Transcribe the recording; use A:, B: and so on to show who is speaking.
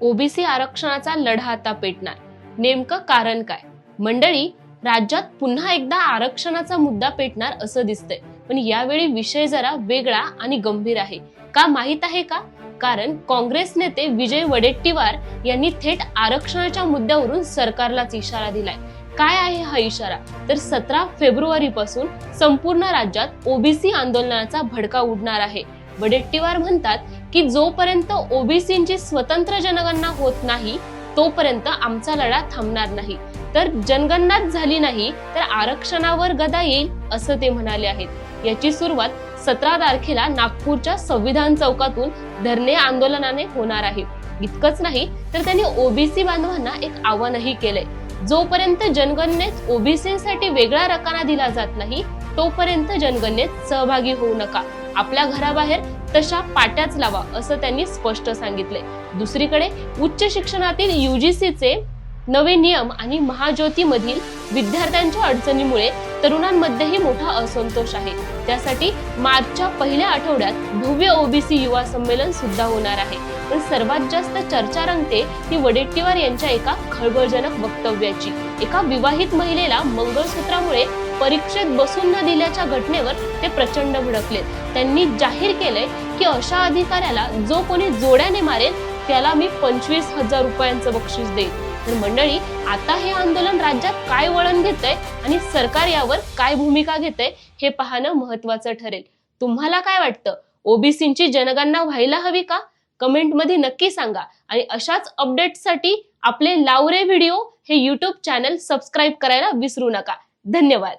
A: OBC आरक्षणाचा लढा आता पेटणार. नेमकं कारण काय? मंडळी राज्यात पुन्हा एकदा आरक्षणाचा मुद्दा पेटणार असं दिसतंय. पण यावेळी विषय जरा वेगळा आणि गंभीर आहे. का माहीत आहे का? कारण काँग्रेस नेते विजय वडेट्टीवार यांनी थेट आरक्षणाच्या मुद्द्यावरून सरकारलाच इशारा दिलाय. काय आहे हा इशारा? तर सतरा फेब्रुवारी पासून संपूर्ण राज्यात ओबीसी आंदोलनाचा भडका उडणार आहे. वडेट्टीवार म्हणतात की जोपर्यंत ओबीसींची स्वतंत्र जनगणना होत नाही तोपर्यंत आमचा लढा थांबणार नाही. तर जनगणनाच झाली नाही तर आरक्षणावर गदा येईल असं ते म्हणाले आहेत. याची सुरुवात सतरा तारखेला नागपूरच्या संविधान चौकातून धरणे आंदोलनाने होणार आहे. इतकंच नाही तर त्यांनी ओबीसी बांधवांना एक आव्हानही केलंय. जोपर्यंत जनगणनेत ओबीसीसाठी वेगळा रकाना दिला जात नाही तोपर्यंत जनगणनेत सहभागी होऊ नका. आपल्या घराबाहेर तशा पाट्याच लावा असं त्यांनी स्पष्ट सांगितलंय. दुसरीकडे उच्च शिक्षणातील युजीसीचे नवे नियम आणि महाज्योती मधील विद्यार्थ्यांच्या अडचणीमुळे तरुणांमध्येही मोठा असंतोष आहे. त्यासाठी मार्चच्या पहिल्या आठवड्यात भव्य ओबीसी युवा संमेलन सुद्धा होणार आहे. पण सर्वात जास्त चर्चा रंगते ती वडेट्टीवार यांच्या एका खळबळजनक वक्तव्याची. एका विवाहित महिलेला मंगळसूत्रामुळे परीक्षेत बसून न दिल्याच्या घटनेवर ते प्रचंड भडकलेत. त्यांनी जाहीर केलंय की अशा अधिकाऱ्याला जो कोणी जोड्याने मारेल त्याला मी पंचवीस हजार रुपयांचं बक्षीस देईन. तर मंडळी आता हे आंदोलन राज्यात काय वळण घेतंय आणि सरकार यावर काय भूमिका घेतंय हे पाहणं महत्वाचं ठरेल. तुम्हाला काय वाटतं? ओबीसींची जनगणना व्हायला हवी का? कमेंटमध्ये नक्की सांगा. आणि अशाच अपडेटसाठी आपले लावरे व्हिडिओ हे युट्यूब चॅनल सबस्क्राईब करायला विसरू नका. धन्यवाद.